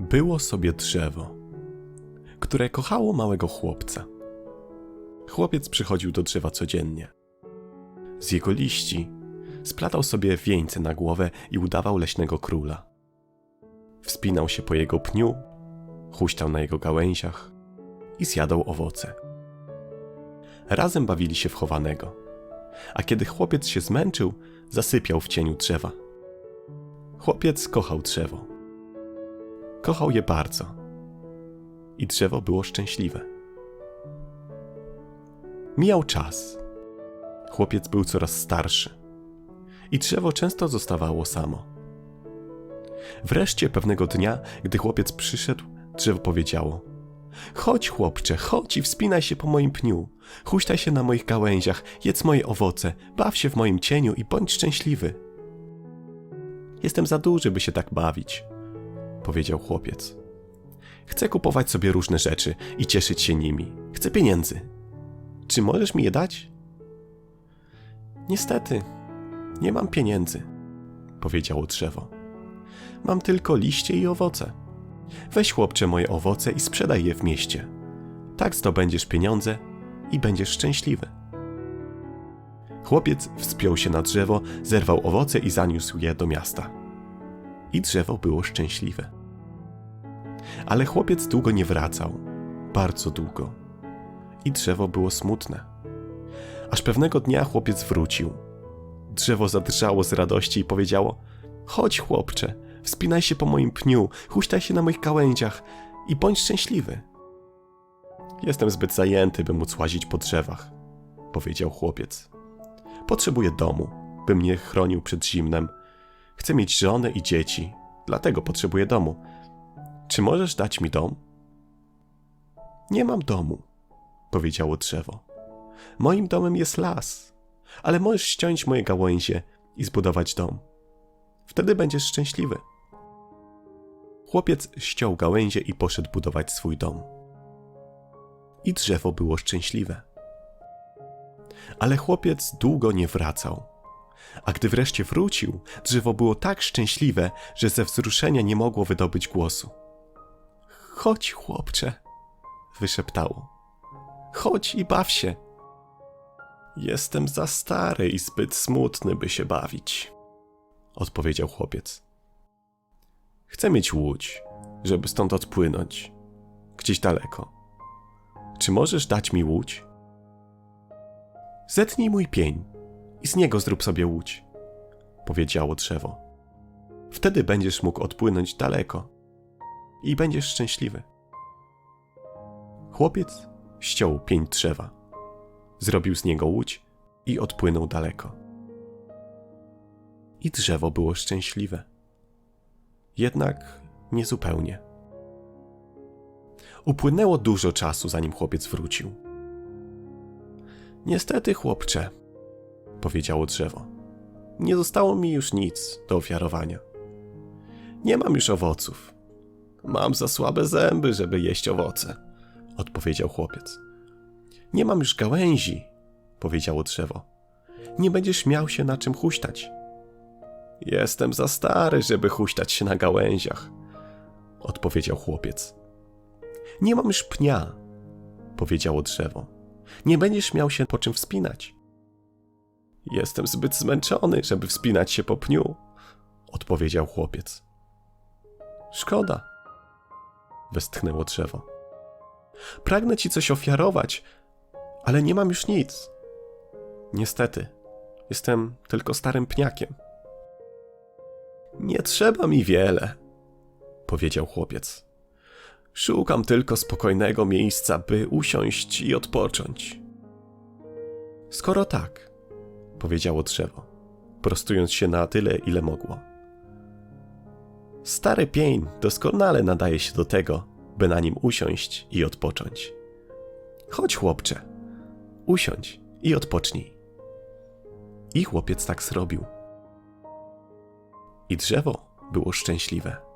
Było sobie drzewo, które kochało małego chłopca. Chłopiec przychodził do drzewa codziennie. Z jego liści splatał sobie wieńce na głowę i udawał leśnego króla. Wspinał się po jego pniu, huśtał na jego gałęziach i zjadał owoce. Razem bawili się w chowanego, a kiedy chłopiec się zmęczył, zasypiał w cieniu drzewa. Chłopiec kochał drzewo. Kochał je bardzo. I drzewo było szczęśliwe. Mijał czas. Chłopiec był coraz starszy. I drzewo często zostawało samo. Wreszcie pewnego dnia, gdy chłopiec przyszedł, drzewo powiedziało: Chodź, chłopcze, chodź i wspinaj się po moim pniu. Huśtaj się na moich gałęziach, jedz moje owoce, baw się w moim cieniu i bądź szczęśliwy. Jestem za duży, by się tak bawić, powiedział chłopiec. Chcę kupować sobie różne rzeczy i cieszyć się nimi. Chcę pieniędzy. Czy możesz mi je dać? Niestety, nie mam pieniędzy, powiedziało drzewo. Mam tylko liście i owoce. Weź chłopcze moje owoce i sprzedaj je w mieście. Tak zdobędziesz pieniądze i będziesz szczęśliwy. Chłopiec wspiął się na drzewo, zerwał owoce i zaniósł je do miasta. I drzewo było szczęśliwe. Ale chłopiec długo nie wracał, bardzo długo. I drzewo było smutne. Aż pewnego dnia chłopiec wrócił. Drzewo zadrżało z radości i powiedziało: Chodź, chłopcze, wspinaj się po moim pniu, huśtaj się na moich gałęziach i bądź szczęśliwy. Jestem zbyt zajęty, by móc łazić po drzewach, powiedział chłopiec. Potrzebuję domu, by mnie chronił przed zimnem. Chcę mieć żonę i dzieci, dlatego potrzebuję domu. Czy możesz dać mi dom? Nie mam domu, powiedziało drzewo. Moim domem jest las, ale możesz ściąć moje gałęzie i zbudować dom. Wtedy będziesz szczęśliwy. Chłopiec ściął gałęzie i poszedł budować swój dom. I drzewo było szczęśliwe. Ale chłopiec długo nie wracał. A gdy wreszcie wrócił, drzewo było tak szczęśliwe, że ze wzruszenia nie mogło wydobyć głosu. Chodź, chłopcze, wyszeptało. Chodź i baw się. Jestem za stary i zbyt smutny, by się bawić, odpowiedział chłopiec. Chcę mieć łódź, żeby stąd odpłynąć, gdzieś daleko. Czy możesz dać mi łódź? Zetnij mój pień i z niego zrób sobie łódź, powiedziało drzewo. Wtedy będziesz mógł odpłynąć daleko i będziesz szczęśliwy. Chłopiec ściął pień drzewa, zrobił z niego łódź i odpłynął daleko. I drzewo było szczęśliwe. Jednak niezupełnie. Upłynęło dużo czasu, zanim chłopiec wrócił. Niestety, chłopcze, powiedziało drzewo, nie zostało mi już nic do ofiarowania. Nie mam już owoców. Mam za słabe zęby, żeby jeść owoce, odpowiedział chłopiec. Nie mam już gałęzi, powiedziało drzewo. Nie będziesz miał się na czym huśtać. Jestem za stary, żeby huśtać się na gałęziach, odpowiedział chłopiec. Nie mam już pnia, powiedziało drzewo. Nie będziesz miał się po czym wspinać. Jestem zbyt zmęczony, żeby wspinać się po pniu, odpowiedział chłopiec. Szkoda, westchnęło drzewo. Pragnę ci coś ofiarować, ale nie mam już nic. Niestety, jestem tylko starym pniakiem. Nie trzeba mi wiele, powiedział chłopiec. Szukam tylko spokojnego miejsca, by usiąść i odpocząć. Skoro tak, powiedziało drzewo, prostując się na tyle, ile mogło. Stary pień doskonale nadaje się do tego, by na nim usiąść i odpocząć. Chodź, chłopcze, usiądź i odpocznij. I chłopiec tak zrobił. I drzewo było szczęśliwe.